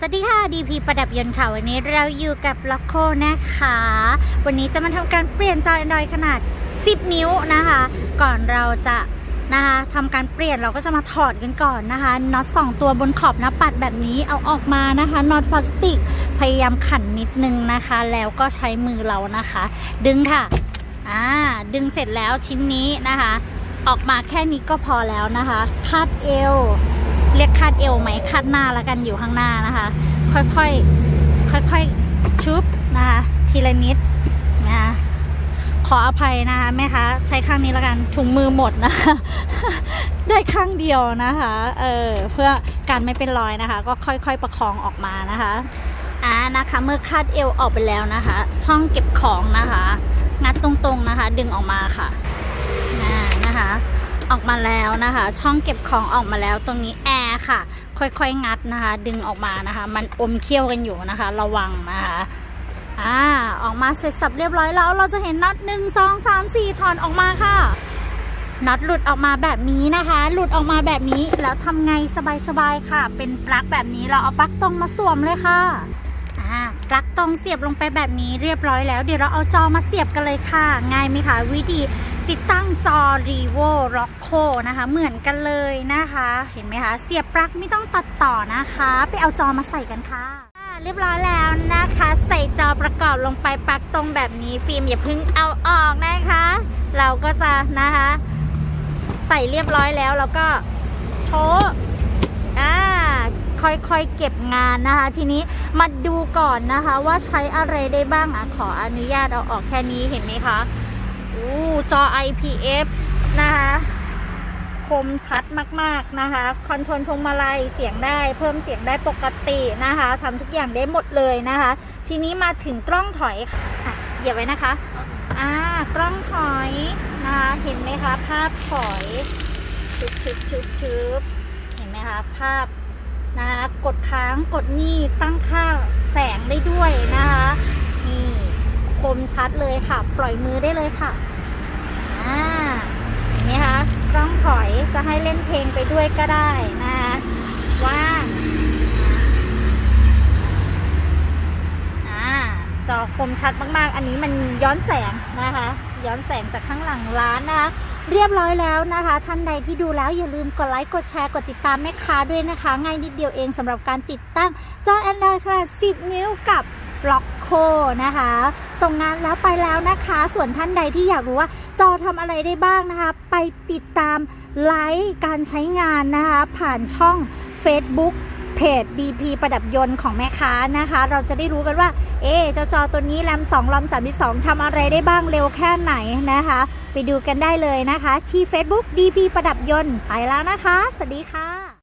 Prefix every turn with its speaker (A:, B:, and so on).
A: สวัสดีค่ะ DP ประดับยนต์ค่ะ วันนี้เราอยู่กับล็อกโคนะคะ วันนี้จะมาทำการเปลี่ยนจอ Android ขนาด 10 นิ้วนะคะ ก่อนเราจะนะคะทำการเปลี่ยนเราก็จะมาถอดกันก่อนนะคะน็อตสองตัวบนขอบหน้าปัดแบบนี้เอาออกมานะคะน็อตพลาสติก พยายามขันนิดนึงนะคะ แล้วก็ใช้มือเรานะคะ ดึงค่ะอ่าดึงเสร็จแล้วชิ้นนี้นะคะ ออกมาแค่นี้ก็พอแล้วนะคะคาดเอว เรียกคาดเอวไหมคาดหน้าแล้วกันอยู่ข้างหน้านะคะ ค่อยๆค่อยๆชุบนะคะทีละนิดนะขออภัยนะคะแม่คะใช้ข้างนี้แล้วกันถุงมือหมดนะคะ ได้ข้างเดียวนะคะเออเพื่อการไม่เป็นรอยนะคะ ก็ค่อยๆประคองออกมานะคะอ่านะคะเมื่อคาดเอวออกไปแล้วนะคะ ช่องเก็บของนะคะ งัดตรงๆนะคะ ดึงออกมาค่ะอ่านะคะ ออกมาแล้วนะคะ ช่องเก็บของออกมาแล้วตรงนี้แอร์ค่ะ ค่อยๆงัดนะคะ ดึงออกมานะคะ มันอมเคี้ยวกันอยู่นะคะ ระวังนะคะอ่าออกมาเสร็จสับเรียบร้อยแล้วเราจะเห็นน็อตหนึ่งสองสามสี่ถอนออกมาค่ะน็อตหลุดออกมาแบบนี้นะคะ หลุดออกมาแบบนี้แล้วทำไงสบายๆค่ะ เป็นปลั๊กแบบนี้เราเอาปลั๊กตรงมาสวมเลยค่ะ ปลั๊กตรงเสียบลงไปแบบนี้เรียบร้อยแล้ว เดี๋ยวเราเอาจอมาเสียบกันเลยค่ะ ง่ายไหมคะวิธีติดตั้งจอ r e v o Rocco นะคะ เหมือนกันเลยนะคะ เห็นไหมคะ เสียบปลั๊กไม่ต้องตัดต่อนะคะ ไปเอาจอมาใส่กันค่ะ เรียบร้อยแล้วนะคะ ใส่จอประกอบลงไปปลั๊กตรงแบบนี้ ฟิล์มอย่าเพิ่งเอาออกนะคะ เราก็จะนะคะ ใส่เรียบร้อยแล้วแล้วก็โชว์ ค่อยๆเก็บงานนะคะ ทีนี้มาดูก่อนนะคะ ว่าใช้อะไรได้บ้างอะขออนุญาตเอาออกแค่นี้เห็นไหมคะอู้จอ IPF นะคะคมชัดมากๆนะคะ คอนโทรลพวงมาลัยเสียงได้เพิ่มเสียงได้ปกตินะคะทำทุกอย่างได้หมดเลยนะคะ ทีนี้มาถึงกล้องถอยค่ะเหยียบไว้นะคะอ่ากล้องถอยนะคะเห็นไหมคะ ภาพถอยชึบชึบชึบชึบเห็นไหมคะ ภาพ นะคะกดค้างกดนี่ตั้งค่าแสงได้ด้วยนะคะนี่คมชัดเลยค่ะ ปล่อยมือได้เลยค่ะอ่าเห็นไหมคะกล้องถอยจะให้เล่นเพลงไปด้วยก็ได้นะคะว่างอ่าจอคมชัดมากๆ อันนี้มันย้อนแสงนะคะ ย้อนแสงจากข้างหลังร้านนะคะ เรียบร้อยแล้วนะคะ ท่านใดที่ดูแล้วอย่าลืมกดไลค์ กดแชร์ กดติดตามแม่ค้าด้วยนะคะ ง่ายนิดเดียวเองสำหรับการติดตั้งจอ Android ขนาด 10 นิ้วกับบล็อกโคนะคะ ส่งงานแล้วไปแล้วนะคะ ส่วนท่านใดที่อยากรู้ว่าจอทำอะไรได้บ้างนะคะ ไปติดตามไลฟ์การใช้งานนะคะ ผ่านช่อง Facebook เพจ DP ประดับยนต์ของแม่ค้านะคะ เราจะได้รู้กันว่า เอ๊เจ้าจอตัวนี้แรม2รอม32ทำอะไรได้บ้างเร็วแค่ไหนนะคะ ไปดูกันได้เลยนะคะ ที่ Facebook DP ประดับยนต์ไปแล้วนะคะ สวัสดีค่ะ